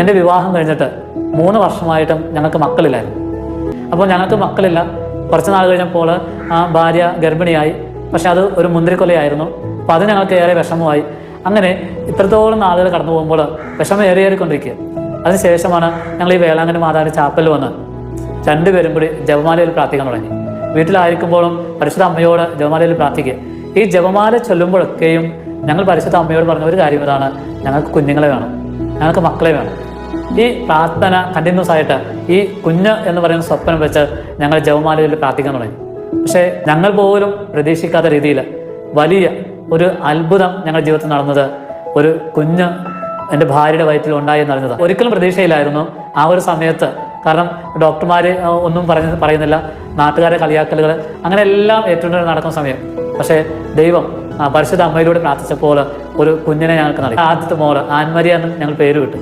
എന്റെ വിവാഹം കഴിഞ്ഞിട്ട് മൂന്ന് വർഷമായിട്ടും ഞങ്ങൾക്ക് മക്കളില്ലായിരുന്നു. അപ്പോൾ ഞങ്ങൾക്ക് മക്കളില്ല. കുറച്ച് നാൾ കഴിഞ്ഞപ്പോൾ ആ ഭാര്യ ഗർഭിണിയായി. പക്ഷെ അത് ഒരു മുന്തിരിക്കൊലയായിരുന്നു. അപ്പോൾ അത് ഞങ്ങൾക്ക് ഏറെ വിഷമമായി. അങ്ങനെ ഇത്രത്തോളം നാളുകൾ കടന്നു പോകുമ്പോൾ വിഷമം ഏറിയേറിക്കൊണ്ടിരിക്കുക അതിനുശേഷമാണ് ഞങ്ങൾ ഈ വേളാങ്കണ്ണി മാതാവിന്റെ ചാപ്പലിൽ വന്ന് രണ്ടുപേരും കൂടി ജപമാലയിൽ പ്രാർത്ഥിക്കാൻ തുടങ്ങി. വീട്ടിലായിരിക്കുമ്പോഴും പരിശുദ്ധ അമ്മയോട് ജപമാലയിൽ പ്രാർത്ഥിക്കുക. ഈ ജപമാല ചൊല്ലുമ്പോഴൊക്കെയും ഞങ്ങൾ പരിശുദ്ധ അമ്മയോട് പറഞ്ഞ ഒരു കാര്യം ഇതാണ്. ഞങ്ങൾക്ക് കുഞ്ഞുങ്ങളെ വേണം. ഞങ്ങൾക്ക് മക്കളെ വേണം. ഈ പ്രാർത്ഥന കണ്ടിന്യൂസ് ആയിട്ട് ഈ കുഞ്ഞ് എന്ന് പറയുന്ന സ്വപ്നം വെച്ച് ഞങ്ങൾ ജവമാലയിൽ പ്രാർത്ഥിക്കാൻ തുടങ്ങി. പക്ഷേ ഞങ്ങൾ പോലും പ്രതീക്ഷിക്കാത്ത രീതിയിൽ വലിയ ഒരു അത്ഭുതം ഞങ്ങളുടെ ജീവിതത്തിൽ നടന്നത് ഒരു കുഞ്ഞ് എന്റെ ഭാര്യയുടെ വയറ്റിൽ ഉണ്ടായി എന്നറിഞ്ഞത് ഒരിക്കലും പ്രതീക്ഷയിലായിരുന്നു ആ ഒരു സമയത്ത്. കാരണം ഡോക്ടർമാർ ഒന്നും പറഞ്ഞ പറയുന്നില്ല. നാട്ടുകാരെ കളിയാക്കലുകൾ അങ്ങനെ എല്ലാം ഏറ്റവും നടക്കുന്ന സമയം. പക്ഷേ ദൈവം പരിശുദ്ധ അമ്മയിലൂടെ പ്രാർത്ഥിച്ചപ്പോൾ ഒരു കുഞ്ഞിനെ ഞങ്ങൾക്ക് നൽകി ആദ്യത്തെ മോൾ ആൻമരിയ എന്ന് ഞങ്ങൾ പേര് വിട്ടു.